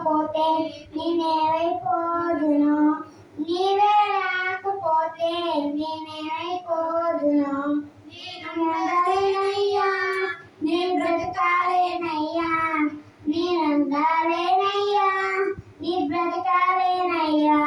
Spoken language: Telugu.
రాకపోతే నేనేమైపోదును? నీవే రాకపోతే నేనేమైపోదును? నేనుండాలేనయ్యా నేను బ్రతకాలేనయ్యా నేనుండాలేనయ్యా నీ బ్రతకాలేనయ్యా.